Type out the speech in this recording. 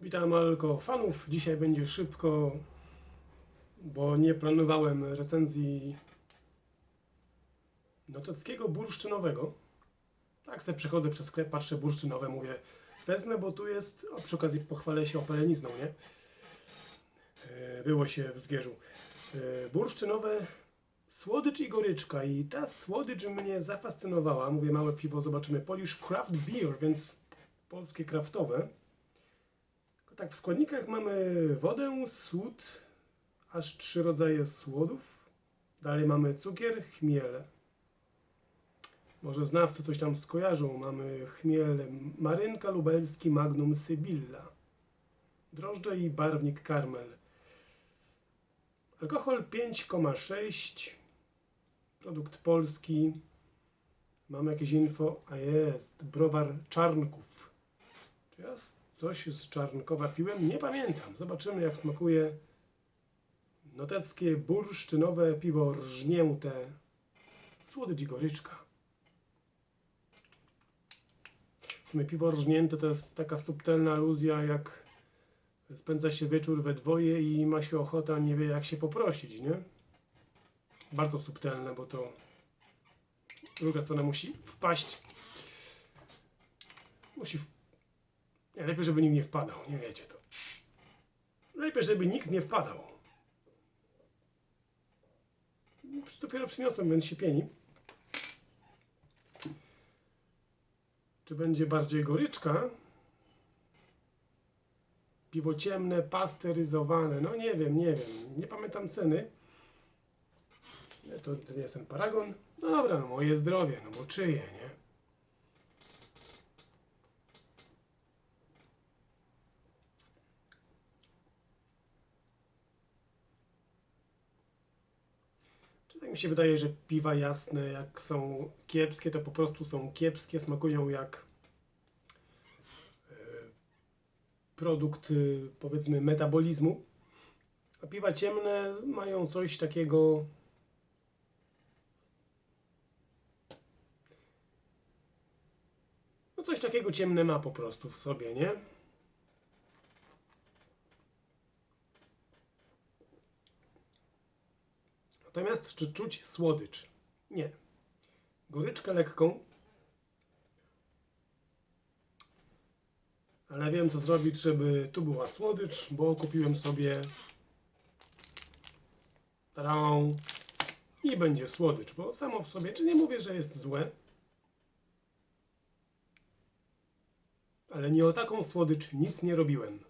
Witam Alko fanów. Dzisiaj będzie szybko, bo nie planowałem recenzji noteckiego bursztynowego. Tak se przechodzę przez sklep, patrzę bursztynowe, mówię wezmę, bo tu jest, a przy okazji pochwalę się opalenizną, nie? E, Było się w Zgierzu. E, Bursztynowe, słodycz i goryczka i ta słodycz mnie zafascynowała. Mówię, małe piwo, zobaczymy. Polish Craft Beer, więc polskie kraftowe. Tak, w składnikach mamy wodę, słód, aż trzy rodzaje słodów. Dalej mamy cukier, chmiel. Może znawcy coś tam skojarzą. Mamy chmiel marynka lubelski Magnum Sybilla. Drożdże i barwnik karmel. Alkohol 5,6. Produkt polski. Mamy jakieś info. A jest, browar Czarnków. Czy ja s- coś z Czarnkowa piłem? Nie pamiętam. Zobaczymy jak smakuje noteckie bursztynowe piwo rżnięte. Słodycz i goryczka. W sumie piwo rżnięte to jest taka subtelna aluzja jak spędza się wieczór we dwoje i ma się ochota, nie wie jak się poprosić, nie? Bardzo subtelne, bo to druga strona musi wpaść. Musi w... lepiej, żeby nikt nie wpadał, nie wiecie to. Lepiej, żeby nikt nie wpadał. Już Dopiero przyniosłem, więc się pieni. Czy będzie bardziej goryczka? Piwo ciemne, pasteryzowane. No nie wiem, nie wiem. Nie pamiętam ceny. To, to jest ten paragon. No dobra, no moje zdrowie, no bo czyje, nie? Czy tak mi się wydaje, że piwa jasne, jak są kiepskie, to po prostu są kiepskie, smakują jak e, produkt, y, powiedzmy, metabolizmu. A piwa ciemne mają coś takiego. No coś takiego ciemne ma po prostu w sobie, nie? Natomiast czy czuć słodycz? Nie. Goryczkę lekką. Ale wiem co zrobić, żeby tu była słodycz, bo kupiłem sobie tarą i będzie słodycz, bo samo w sobie, czy nie mówię, że jest złe, ale nie o taką słodycz nic nie robiłem.